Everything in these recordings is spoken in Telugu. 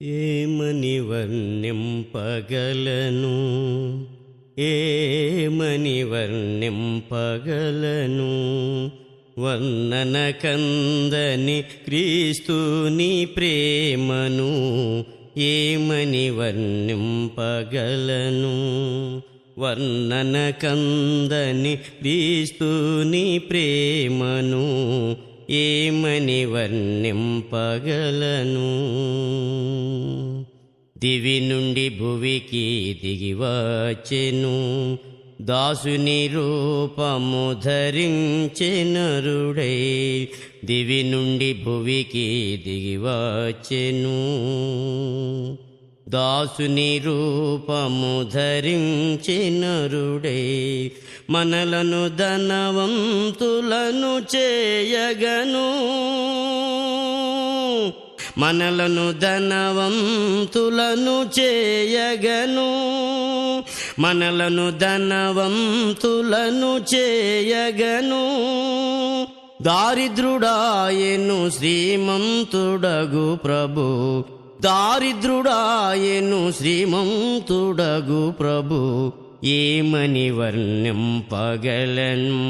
ఏమని వర్ణింపగలను ఏమని వర్ణింపగలను వర్ణన కందని క్రీస్తుని ప్రేమను ఏమని వర్ణింపగలను వర్ణన కందని క్రీస్తుని ప్రేమను ఏమని వర్ణింపగలను దివి నుండి భువికి దిగివచ్చెను దాసుని రూపము ధరించెనరుడై దివి నుండి భువికి దిగివచ్చెను దాసుని రూపము ధరించినరుడే మనలను ధనవంతులను చేయగను. మనలను ధనవంతులను చేయగను. మనలను ధనవంతులను చేయగను. దారిద్రుడాయను శ్రీమంతుడగు ప్రభు. దారిద్రుడాయను శ్రీమంతుడగు ప్రభు ఏమని వర్ణ్యం పగలను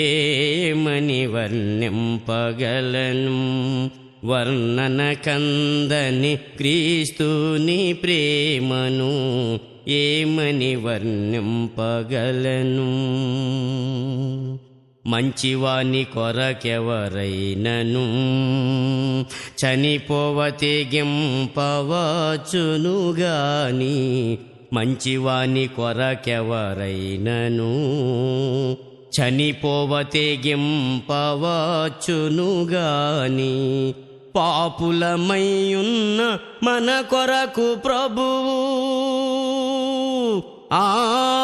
ఏమని వర్ణింపగలను వర్ణన కందని క్రీస్తుని ప్రేమను ఏమని వర్ణింపగలను మంచివాని కొరకెవరైనను? చనిపోవతెగింపవచునుగాని మంచివాని కొరకెవరైనను? చనిపోవతెగింపవచునుగాని పాపులమయ్యున్న మన కొరకు ప్రభువు. ఆ